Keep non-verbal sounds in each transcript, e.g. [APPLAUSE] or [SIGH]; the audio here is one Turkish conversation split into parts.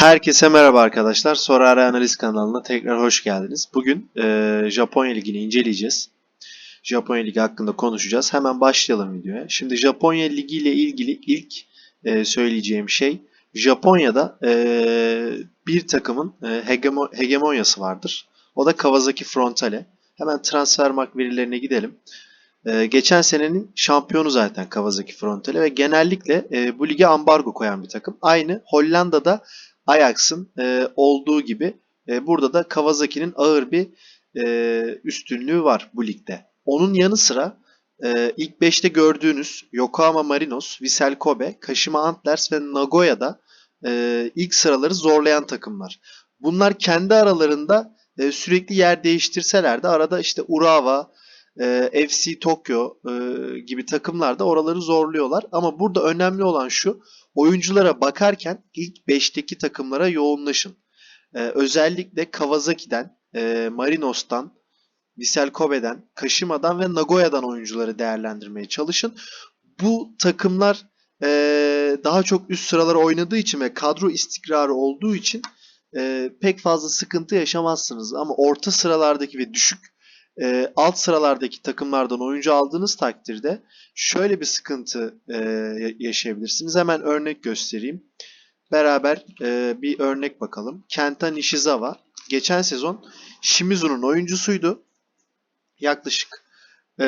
Herkese merhaba arkadaşlar. Sorare Analiz kanalına tekrar hoş geldiniz. Bugün e, Japonya Ligi'ni inceleyeceğiz. Japonya Ligi hakkında konuşacağız. Hemen başlayalım videoya. Şimdi Japonya Ligi ile ilgili ilk e, söyleyeceğim şey Japonya'da e, bir takımın e, hegemo- hegemonyası vardır. O da Kawasaki Frontale. Hemen Transfermarkt verilerine gidelim. E, geçen senenin şampiyonu zaten Kawasaki Frontale ve genellikle e, bu lige ambargo koyan bir takım. Aynı Hollanda'da Ajax'ın e, olduğu gibi e, burada da Kawasaki'nin ağır bir e, üstünlüğü var bu ligde. Onun yanı sıra e, ilk 5'te gördüğünüz Yokohama Marinos, Vissel Kobe, Kashima Antlers ve Nagoya'da e, ilk sıraları zorlayan takımlar. Bunlar kendi aralarında e, sürekli yer değiştirseler de arada işte Urawa, e, FC Tokyo e, gibi takımlar da oraları zorluyorlar. Ama burada önemli olan şu, oyunculara bakarken ilk 5'teki takımlara yoğunlaşın. Ee, özellikle Kawasaki'den, e, Marinos'tan, Vissel Kobe'den, Kashima'dan ve Nagoya'dan oyuncuları değerlendirmeye çalışın. Bu takımlar e, daha çok üst sıralara oynadığı için ve kadro istikrarı olduğu için e, pek fazla sıkıntı yaşamazsınız. Ama orta sıralardaki ve düşük e, alt sıralardaki takımlardan oyuncu aldığınız takdirde şöyle bir sıkıntı e, yaşayabilirsiniz. Hemen örnek göstereyim. Beraber e, bir örnek bakalım. Kenta Nishizawa geçen sezon Shimizu'nun oyuncusuydu. Yaklaşık e,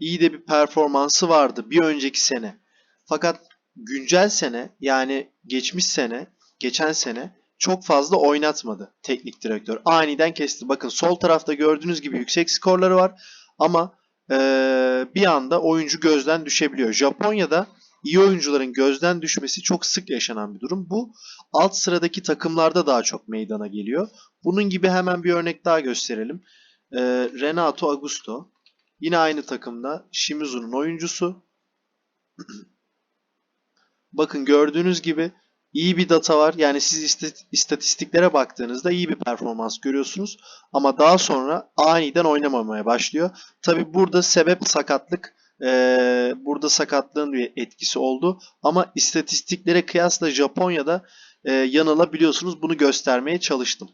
iyi de bir performansı vardı bir önceki sene. Fakat güncel sene yani geçmiş sene, geçen sene çok fazla oynatmadı teknik direktör. Aniden kesti. Bakın sol tarafta gördüğünüz gibi yüksek skorları var ama ee, bir anda oyuncu gözden düşebiliyor. Japonya'da iyi oyuncuların gözden düşmesi çok sık yaşanan bir durum. Bu alt sıradaki takımlarda daha çok meydana geliyor. Bunun gibi hemen bir örnek daha gösterelim. Ee, Renato Augusto yine aynı takımda Shimizu'nun oyuncusu. [CLEARS THROAT] Bakın gördüğünüz gibi iyi bir data var. Yani siz istatistiklere baktığınızda iyi bir performans görüyorsunuz. Ama daha sonra aniden oynamamaya başlıyor. Tabi burada sebep sakatlık. Burada sakatlığın bir etkisi oldu. Ama istatistiklere kıyasla Japonya'da e, yanılabiliyorsunuz. Bunu göstermeye çalıştım.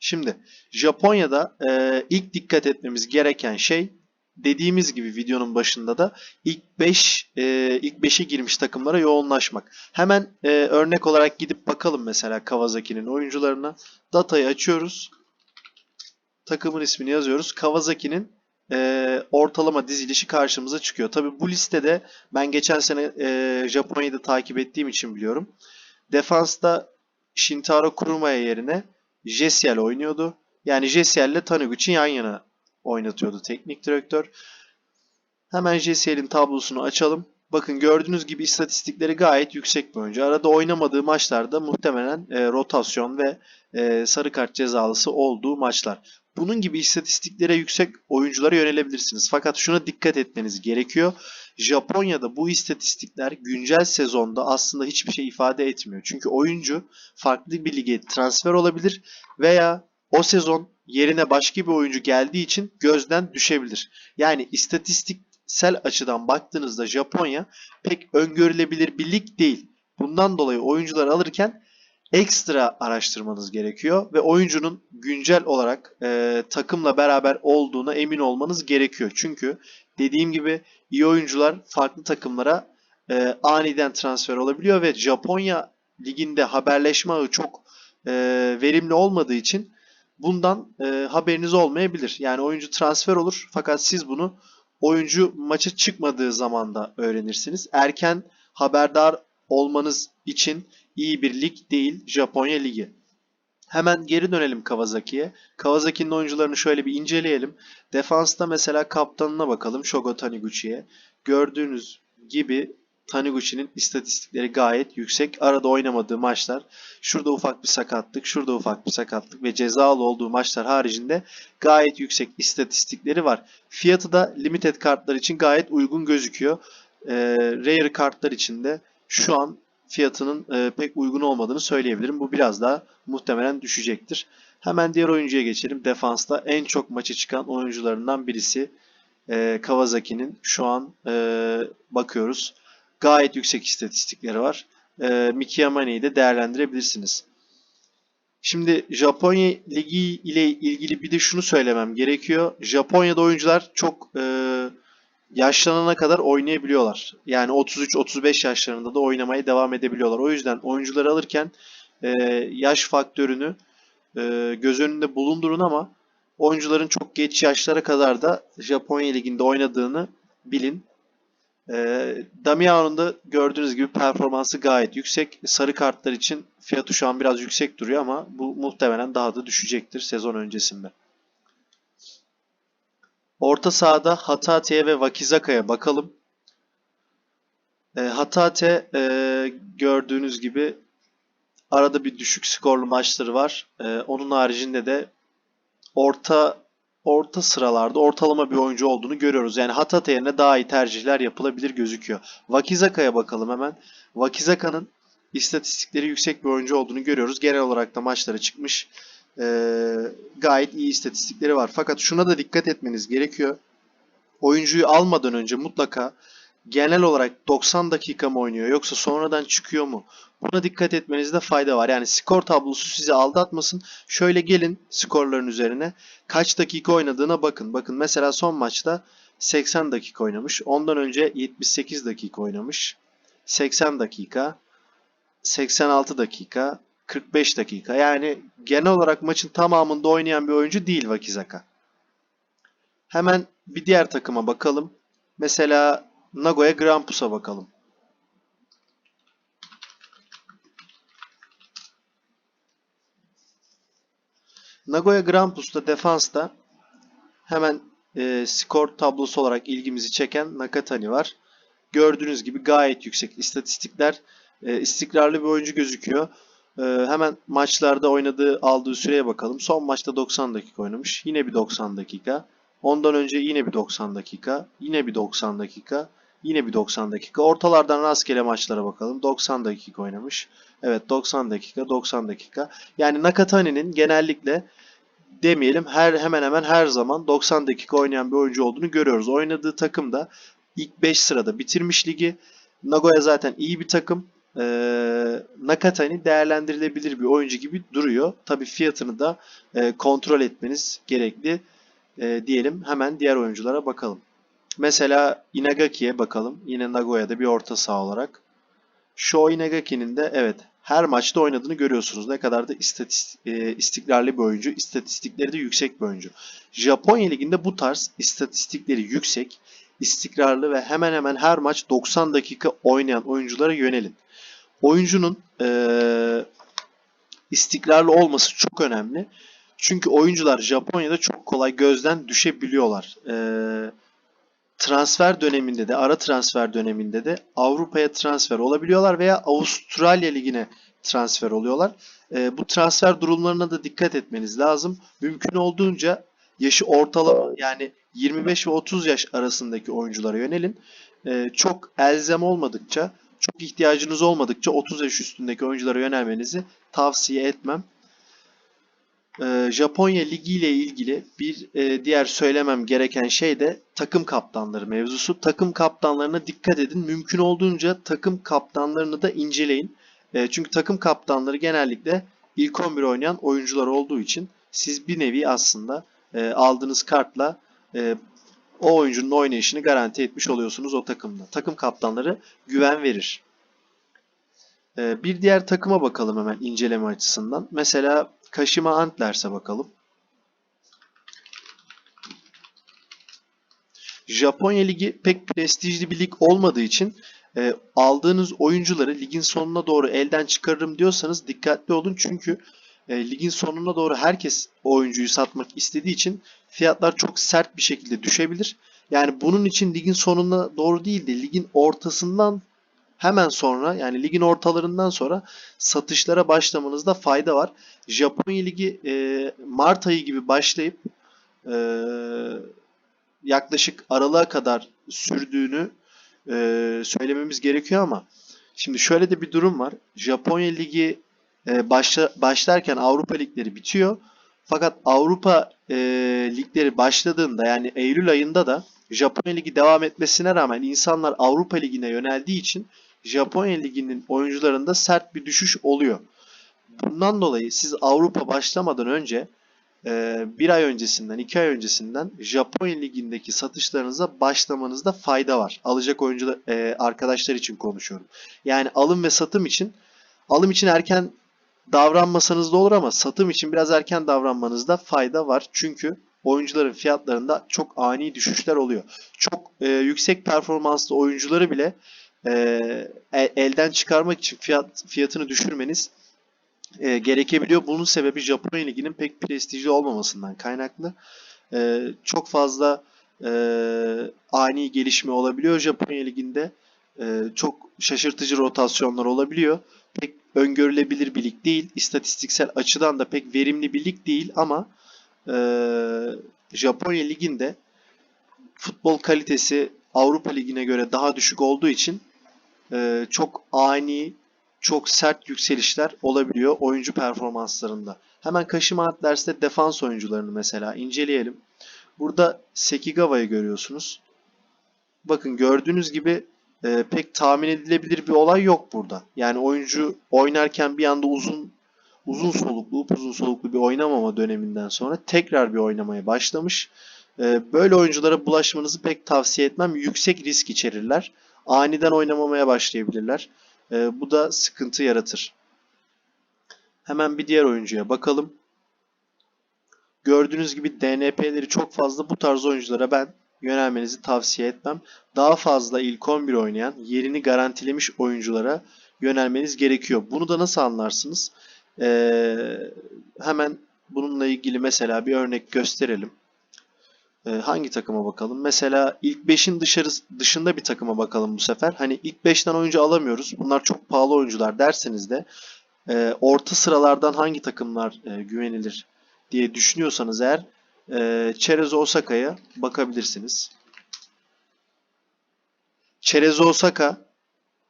Şimdi Japonya'da ilk dikkat etmemiz gereken şey dediğimiz gibi videonun başında da ilk 5 e, ilk 5'e girmiş takımlara yoğunlaşmak. Hemen e, örnek olarak gidip bakalım mesela Kawasaki'nin oyuncularına. Datayı açıyoruz. Takımın ismini yazıyoruz. Kawasaki'nin e, ortalama dizilişi karşımıza çıkıyor. Tabi bu listede ben geçen sene e, Japonya'yı da takip ettiğim için biliyorum. Defansta Shintaro Kurumaya yerine Jesiel oynuyordu. Yani Jesiel ile Taniguchi yan yana oynatıyordu teknik direktör. Hemen JCL'in tablosunu açalım. Bakın gördüğünüz gibi istatistikleri gayet yüksek bir oyuncu. Arada oynamadığı maçlarda muhtemelen e, rotasyon ve e, sarı kart cezalısı olduğu maçlar. Bunun gibi istatistiklere yüksek oyunculara yönelebilirsiniz. Fakat şuna dikkat etmeniz gerekiyor. Japonya'da bu istatistikler güncel sezonda aslında hiçbir şey ifade etmiyor. Çünkü oyuncu farklı bir lige transfer olabilir veya o sezon yerine başka bir oyuncu geldiği için gözden düşebilir. Yani istatistiksel açıdan baktığınızda Japonya pek öngörülebilir bir lig değil. Bundan dolayı oyuncular alırken ekstra araştırmanız gerekiyor ve oyuncunun güncel olarak e, takımla beraber olduğuna emin olmanız gerekiyor. Çünkü dediğim gibi iyi oyuncular farklı takımlara e, aniden transfer olabiliyor ve Japonya liginde haberleşme ağı çok e, verimli olmadığı için bundan e, haberiniz olmayabilir. Yani oyuncu transfer olur fakat siz bunu oyuncu maça çıkmadığı zamanda öğrenirsiniz. Erken haberdar olmanız için iyi bir lig değil Japonya Ligi. Hemen geri dönelim Kawasaki'ye. Kawasaki'nin oyuncularını şöyle bir inceleyelim. Defansta mesela kaptanına bakalım Shogo Taniguchi'ye. Gördüğünüz gibi Taniguchi'nin istatistikleri gayet yüksek. Arada oynamadığı maçlar, şurada ufak bir sakatlık, şurada ufak bir sakatlık ve cezalı olduğu maçlar haricinde gayet yüksek istatistikleri var. Fiyatı da limited kartlar için gayet uygun gözüküyor. Ee, rare kartlar için de şu an fiyatının e, pek uygun olmadığını söyleyebilirim. Bu biraz daha muhtemelen düşecektir. Hemen diğer oyuncuya geçelim. Defansta en çok maçı çıkan oyuncularından birisi e, Kawasaki'nin. Şu an e, bakıyoruz. Gayet yüksek istatistikleri var. E, Miki Yamane'yi de değerlendirebilirsiniz. Şimdi Japonya Ligi ile ilgili bir de şunu söylemem gerekiyor. Japonya'da oyuncular çok e, yaşlanana kadar oynayabiliyorlar. Yani 33-35 yaşlarında da oynamaya devam edebiliyorlar. O yüzden oyuncuları alırken e, yaş faktörünü e, göz önünde bulundurun ama oyuncuların çok geç yaşlara kadar da Japonya Ligi'nde oynadığını bilin. E, Damiano'nun da gördüğünüz gibi performansı gayet yüksek. Sarı kartlar için fiyatı şu an biraz yüksek duruyor ama bu muhtemelen daha da düşecektir sezon öncesinde. Orta sahada Hatate'ye ve Wakizaka'ya bakalım. E, Hatate e, gördüğünüz gibi arada bir düşük skorlu maçları var. E, onun haricinde de orta orta sıralarda ortalama bir oyuncu olduğunu görüyoruz. Yani Hatate yerine daha iyi tercihler yapılabilir gözüküyor. Wakizaka'ya bakalım hemen. Wakizaka'nın istatistikleri yüksek bir oyuncu olduğunu görüyoruz. Genel olarak da maçlara çıkmış. Ee, gayet iyi istatistikleri var. Fakat şuna da dikkat etmeniz gerekiyor. Oyuncuyu almadan önce mutlaka genel olarak 90 dakika mı oynuyor yoksa sonradan çıkıyor mu? Buna dikkat etmenizde fayda var. Yani skor tablosu sizi aldatmasın. Şöyle gelin skorların üzerine kaç dakika oynadığına bakın. Bakın mesela son maçta 80 dakika oynamış. Ondan önce 78 dakika oynamış. 80 dakika, 86 dakika, 45 dakika. Yani genel olarak maçın tamamında oynayan bir oyuncu değil Wakizaka. Hemen bir diğer takıma bakalım. Mesela Nagoya Grampus'a bakalım. Nagoya Grampus'ta defansta hemen e, skor tablosu olarak ilgimizi çeken Nakatani var. Gördüğünüz gibi gayet yüksek istatistikler. E, istikrarlı bir oyuncu gözüküyor. E, hemen maçlarda oynadığı aldığı süreye bakalım. Son maçta 90 dakika oynamış. Yine bir 90 dakika. Ondan önce yine bir 90 dakika. Yine bir 90 dakika. Yine bir 90 dakika. Ortalardan rastgele maçlara bakalım. 90 dakika oynamış. Evet 90 dakika, 90 dakika. Yani Nakatani'nin genellikle demeyelim her hemen hemen her zaman 90 dakika oynayan bir oyuncu olduğunu görüyoruz. Oynadığı takım da ilk 5 sırada bitirmiş ligi. Nagoya zaten iyi bir takım. Ee, Nakatani değerlendirilebilir bir oyuncu gibi duruyor. Tabi fiyatını da e, kontrol etmeniz gerekli e, diyelim. Hemen diğer oyunculara bakalım. Mesela Inagaki'ye bakalım. Yine Nagoya'da bir orta saha olarak. Sho Inagaki'nin de evet her maçta oynadığını görüyorsunuz. Ne kadar da istatistik, e, istikrarlı bir oyuncu. İstatistikleri de yüksek bir oyuncu. Japonya Ligi'nde bu tarz istatistikleri yüksek, istikrarlı ve hemen hemen her maç 90 dakika oynayan oyunculara yönelin. Oyuncunun e, istikrarlı olması çok önemli. Çünkü oyuncular Japonya'da çok kolay gözden düşebiliyorlar. Eee transfer döneminde de ara transfer döneminde de Avrupa'ya transfer olabiliyorlar veya Avustralya Ligi'ne transfer oluyorlar. E, bu transfer durumlarına da dikkat etmeniz lazım. Mümkün olduğunca yaşı ortalama yani 25 ve 30 yaş arasındaki oyunculara yönelin. E, çok elzem olmadıkça, çok ihtiyacınız olmadıkça 30 yaş üstündeki oyunculara yönelmenizi tavsiye etmem. Ee, Japonya Ligi ile ilgili bir e, diğer söylemem gereken şey de takım kaptanları mevzusu. Takım kaptanlarına dikkat edin. Mümkün olduğunca takım kaptanlarını da inceleyin. E, çünkü takım kaptanları genellikle ilk 11 oynayan oyuncular olduğu için siz bir nevi aslında e, aldığınız kartla o oyuncunun oynayışını garanti etmiş oluyorsunuz o takımda. Takım kaptanları güven verir. Bir diğer takıma bakalım hemen inceleme açısından. Mesela Kashima Antlers'e bakalım. Japonya Ligi pek prestijli bir lig olmadığı için e, aldığınız oyuncuları ligin sonuna doğru elden çıkarırım diyorsanız dikkatli olun. Çünkü e, ligin sonuna doğru herkes oyuncuyu satmak istediği için fiyatlar çok sert bir şekilde düşebilir. Yani bunun için ligin sonuna doğru değil de ligin ortasından hemen sonra yani ligin ortalarından sonra satışlara başlamanızda fayda var. Japonya Ligi e, Mart ayı gibi başlayıp e, yaklaşık aralığa kadar sürdüğünü e, söylememiz gerekiyor ama şimdi şöyle de bir durum var. Japonya Ligi e, başla, başlarken Avrupa ligleri bitiyor. Fakat Avrupa e, ligleri başladığında yani Eylül ayında da Japonya Ligi devam etmesine rağmen insanlar Avrupa Ligi'ne yöneldiği için Japonya Ligi'nin oyuncularında sert bir düşüş oluyor. bundan dolayı siz Avrupa başlamadan önce e, bir ay öncesinden, iki ay öncesinden Japonya Ligi'ndeki satışlarınıza başlamanızda fayda var. Alacak oyuncular e, arkadaşlar için konuşuyorum. Yani alım ve satım için alım için erken davranmasanız da olur ama satım için biraz erken davranmanızda fayda var. Çünkü oyuncuların fiyatlarında çok ani düşüşler oluyor. Çok e, yüksek performanslı oyuncuları bile elden çıkarmak için fiyat fiyatını düşürmeniz e, gerekebiliyor. Bunun sebebi Japonya Ligi'nin pek prestijli olmamasından kaynaklı. E, çok fazla e, ani gelişme olabiliyor Japonya Ligi'nde. E, çok şaşırtıcı rotasyonlar olabiliyor. Pek öngörülebilir bir lig değil. İstatistiksel açıdan da pek verimli bir lig değil ama e, Japonya Ligi'nde futbol kalitesi Avrupa Ligi'ne göre daha düşük olduğu için e, çok ani, çok sert yükselişler olabiliyor oyuncu performanslarında. Hemen Kashima derste defans oyuncularını mesela inceleyelim. Burada Sekigawa'yı görüyorsunuz. Bakın gördüğünüz gibi e, pek tahmin edilebilir bir olay yok burada. Yani oyuncu oynarken bir anda uzun uzun soluklu, uzun soluklu bir oynamama döneminden sonra tekrar bir oynamaya başlamış. E, böyle oyunculara bulaşmanızı pek tavsiye etmem. Yüksek risk içerirler. Aniden oynamamaya başlayabilirler. E, bu da sıkıntı yaratır. Hemen bir diğer oyuncuya bakalım. Gördüğünüz gibi DNP'leri çok fazla bu tarz oyunculara ben yönelmenizi tavsiye etmem. Daha fazla ilk 11 oynayan, yerini garantilemiş oyunculara yönelmeniz gerekiyor. Bunu da nasıl anlarsınız? Ee, hemen bununla ilgili mesela bir örnek gösterelim. Ee, hangi takıma bakalım? Mesela ilk 5'in dışarı, dışında bir takıma bakalım bu sefer. Hani ilk 5'ten oyuncu alamıyoruz. Bunlar çok pahalı oyuncular derseniz de e, orta sıralardan hangi takımlar e, güvenilir diye düşünüyorsanız eğer e, Cerezo Osaka'ya bakabilirsiniz. Cerezo Osaka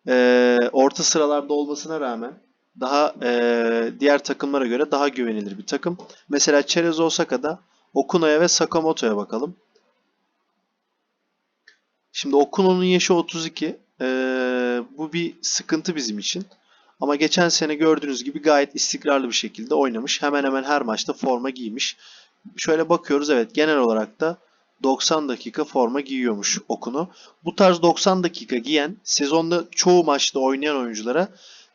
e, orta sıralarda olmasına rağmen daha e, diğer takımlara göre daha güvenilir bir takım. Mesela Cerezo Osaka'da Okuna'ya ve Sakamoto'ya bakalım. Şimdi Okuno'nun yaşı 32. E, bu bir sıkıntı bizim için. Ama geçen sene gördüğünüz gibi gayet istikrarlı bir şekilde oynamış. Hemen hemen her maçta forma giymiş. Şöyle bakıyoruz evet genel olarak da 90 dakika forma giyiyormuş Okuno. Bu tarz 90 dakika giyen sezonda çoğu maçta oynayan oyunculara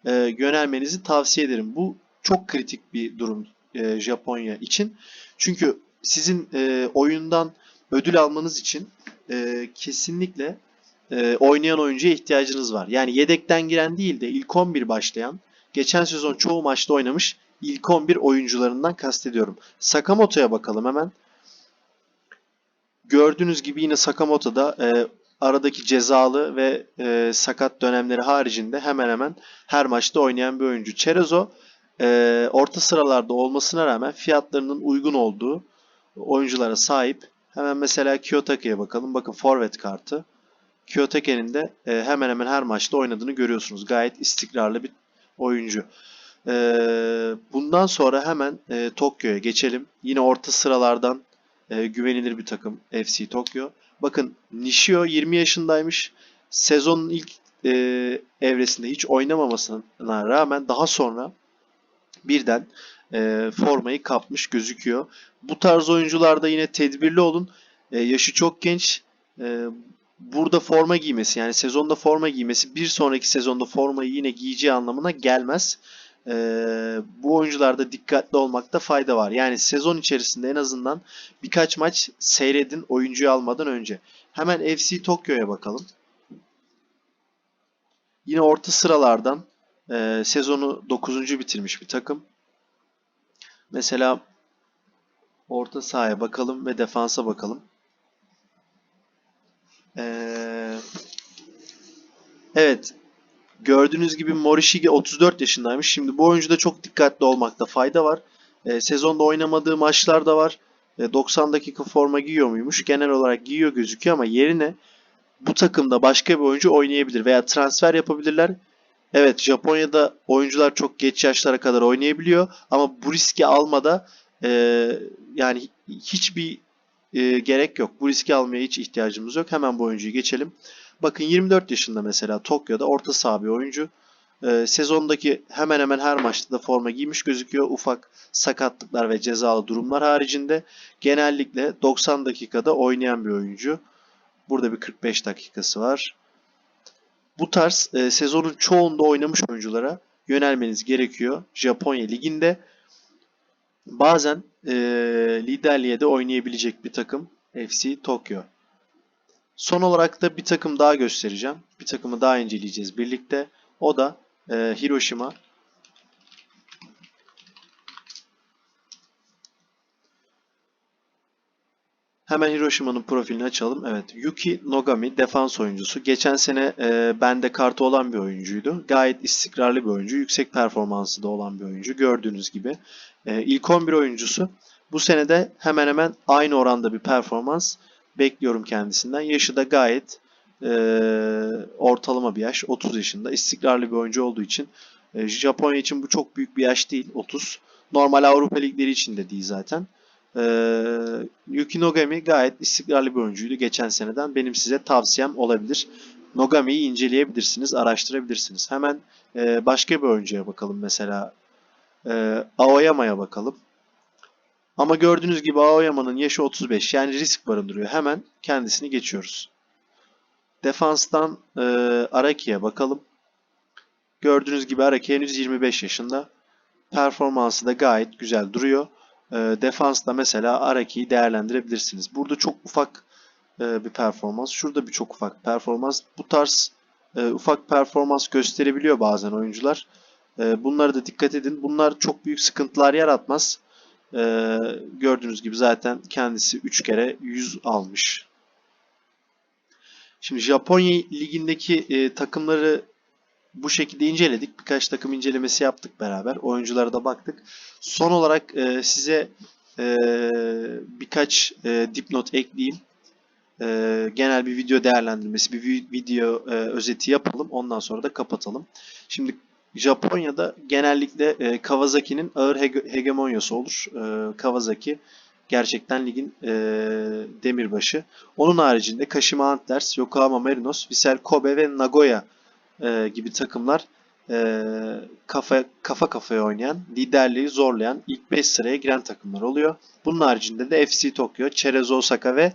e, yönelmenizi tavsiye ederim. Bu çok kritik bir durum e, Japonya için. Çünkü sizin e, oyundan ödül almanız için e, kesinlikle e, oynayan oyuncuya ihtiyacınız var. Yani yedekten giren değil de ilk 11 başlayan, geçen sezon çoğu maçta oynamış ilk 11 oyuncularından kastediyorum. Sakamoto'ya bakalım hemen. Gördüğünüz gibi yine Sakamoto'da e, aradaki cezalı ve e, sakat dönemleri haricinde hemen hemen her maçta oynayan bir oyuncu. Cerezo e, orta sıralarda olmasına rağmen fiyatlarının uygun olduğu oyunculara sahip. Hemen mesela Kyotake'ye bakalım. Bakın forvet kartı. Kyotake'nin de e, hemen hemen her maçta oynadığını görüyorsunuz. Gayet istikrarlı bir oyuncu. E, bundan sonra hemen e, Tokyo'ya geçelim. Yine orta sıralardan güvenilir bir takım FC Tokyo. Bakın Nishio 20 yaşındaymış. Sezonun ilk evresinde hiç oynamamasına rağmen daha sonra birden e, formayı kapmış gözüküyor. Bu tarz oyuncularda yine tedbirli olun. E, yaşı çok genç. E, burada forma giymesi yani sezonda forma giymesi bir sonraki sezonda formayı yine giyeceği anlamına gelmez. E, bu oyuncularda dikkatli olmakta fayda var. Yani sezon içerisinde en azından birkaç maç seyredin oyuncuyu almadan önce. Hemen FC Tokyo'ya bakalım. Yine orta sıralardan e, sezonu 9. bitirmiş bir takım. Mesela orta sahaya bakalım ve defansa bakalım. Ee, evet. Gördüğünüz gibi Morishige 34 yaşındaymış. Şimdi bu oyuncuda çok dikkatli olmakta fayda var. Ee, sezonda oynamadığı maçlar da var. Ee, 90 dakika forma giyiyor muymuş? Genel olarak giyiyor gözüküyor ama yerine bu takımda başka bir oyuncu oynayabilir veya transfer yapabilirler. Evet Japonya'da oyuncular çok geç yaşlara kadar oynayabiliyor ama bu riski almada e, yani hiçbir e, gerek yok. Bu riski almaya hiç ihtiyacımız yok. Hemen bu oyuncuyu geçelim. Bakın 24 yaşında mesela Tokyo'da orta saha bir oyuncu. Ee, sezondaki hemen hemen her maçta da forma giymiş gözüküyor. Ufak sakatlıklar ve cezalı durumlar haricinde genellikle 90 dakikada oynayan bir oyuncu. Burada bir 45 dakikası var. Bu tarz e, sezonun çoğunda oynamış oyunculara yönelmeniz gerekiyor. Japonya Ligi'nde bazen e, liderliğe de oynayabilecek bir takım FC Tokyo. Son olarak da bir takım daha göstereceğim. Bir takımı daha inceleyeceğiz birlikte. O da e, Hiroshima. Hemen Hiroshima'nın profilini açalım. Evet, Yuki Nogami defans oyuncusu. Geçen sene e, bende kartı olan bir oyuncuydu. Gayet istikrarlı bir oyuncu. Yüksek performansı da olan bir oyuncu. Gördüğünüz gibi. E, ilk 11 oyuncusu. Bu sene de hemen hemen aynı oranda bir performans bekliyorum kendisinden. Yaşı da gayet e, ortalama bir yaş. 30 yaşında. İstikrarlı bir oyuncu olduğu için. E, Japonya için bu çok büyük bir yaş değil. 30. Normal Avrupa ligleri için de değil zaten. Ee, Yuki Nogami gayet istikrarlı bir oyuncuydu geçen seneden. Benim size tavsiyem olabilir. Nogami'yi inceleyebilirsiniz, araştırabilirsiniz. Hemen e, başka bir oyuncuya bakalım mesela. E, Aoyama'ya bakalım. Ama gördüğünüz gibi Aoyama'nın yaşı 35 yani risk barındırıyor. Hemen kendisini geçiyoruz. Defanstan e, Araki'ye bakalım. Gördüğünüz gibi Araki henüz 25 yaşında. Performansı da gayet güzel duruyor. E, defansta mesela Araki'yi değerlendirebilirsiniz. Burada çok ufak e, bir performans. Şurada bir çok ufak performans. Bu tarz e, ufak performans gösterebiliyor bazen oyuncular. E, bunlara da dikkat edin. Bunlar çok büyük sıkıntılar yaratmaz. E, gördüğünüz gibi zaten kendisi 3 kere 100 almış. Şimdi Japonya ligindeki takımları bu şekilde inceledik. Birkaç takım incelemesi yaptık beraber. Oyunculara da baktık. Son olarak e, size e, birkaç e, dipnot ekleyeyim. E, genel bir video değerlendirmesi, bir vi- video e, özeti yapalım. Ondan sonra da kapatalım. Şimdi Japonya'da genellikle e, Kawasaki'nin ağır hege- hegemonyası olur. E, Kawasaki gerçekten ligin e, demirbaşı. Onun haricinde Kashima Antlers, Yokohama Marinos, Vissel Kobe ve Nagoya e, gibi takımlar e, kafa kafa kafaya oynayan, liderliği zorlayan ilk 5 sıraya giren takımlar oluyor. Bunun haricinde de FC Tokyo, Ceres Osaka ve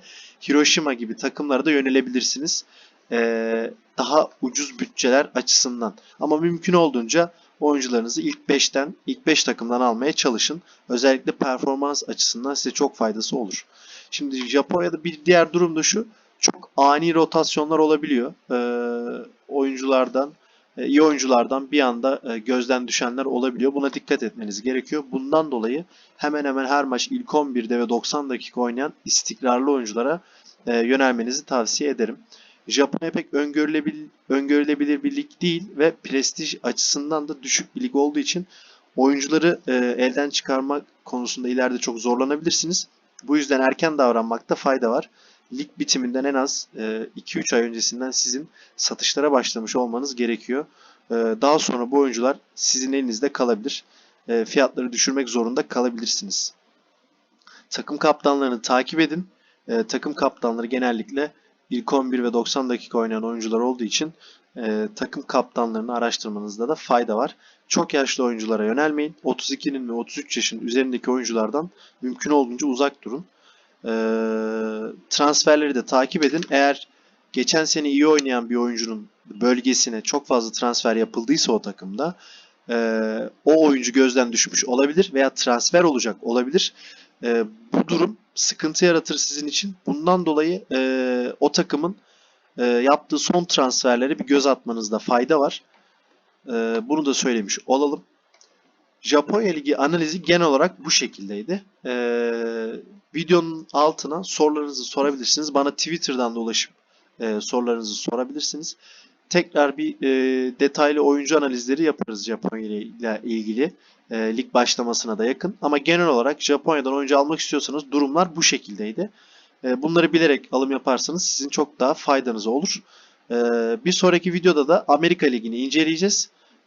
Hiroshima gibi takımlara da yönelebilirsiniz. E, daha ucuz bütçeler açısından. Ama mümkün olduğunca oyuncularınızı ilk 5'ten, ilk 5 takımdan almaya çalışın. Özellikle performans açısından size çok faydası olur. Şimdi Japonya'da bir diğer durum da şu. Çok ani rotasyonlar olabiliyor. Ee, oyunculardan, e, iyi oyunculardan bir anda e, gözden düşenler olabiliyor. Buna dikkat etmeniz gerekiyor. Bundan dolayı hemen hemen her maç ilk 11'de ve 90 dakika oynayan istikrarlı oyunculara e, yönelmenizi tavsiye ederim. Japonya pek öngörülebilir, öngörülebilir bir lig değil ve prestij açısından da düşük bir lig olduğu için oyuncuları e, elden çıkarmak konusunda ileride çok zorlanabilirsiniz. Bu yüzden erken davranmakta fayda var. Lig bitiminden en az e, 2-3 ay öncesinden sizin satışlara başlamış olmanız gerekiyor. E, daha sonra bu oyuncular sizin elinizde kalabilir. E, fiyatları düşürmek zorunda kalabilirsiniz. Takım kaptanlarını takip edin. E, takım kaptanları genellikle ilk 11 ve 90 dakika oynayan oyuncular olduğu için e, takım kaptanlarını araştırmanızda da fayda var. Çok yaşlı oyunculara yönelmeyin. 32'nin ve 33 yaşın üzerindeki oyunculardan mümkün olduğunca uzak durun. E, transferleri de takip edin. Eğer geçen sene iyi oynayan bir oyuncunun bölgesine çok fazla transfer yapıldıysa o takımda e, o oyuncu gözden düşmüş olabilir veya transfer olacak olabilir. E, bu durum sıkıntı yaratır sizin için. Bundan dolayı e, o takımın e, yaptığı son transferlere bir göz atmanızda fayda var. E, bunu da söylemiş olalım. Japonya Ligi analizi genel olarak bu şekildeydi. E, videonun altına sorularınızı sorabilirsiniz. Bana Twitter'dan da ulaşıp e, sorularınızı sorabilirsiniz. Tekrar bir e, detaylı oyuncu analizleri yaparız Japonya ile ilgili. E, lig başlamasına da yakın. Ama genel olarak Japonya'dan oyuncu almak istiyorsanız durumlar bu şekildeydi. E, bunları bilerek alım yaparsanız sizin çok daha faydanıza olur. E, bir sonraki videoda da Amerika Ligi'ni inceleyeceğiz.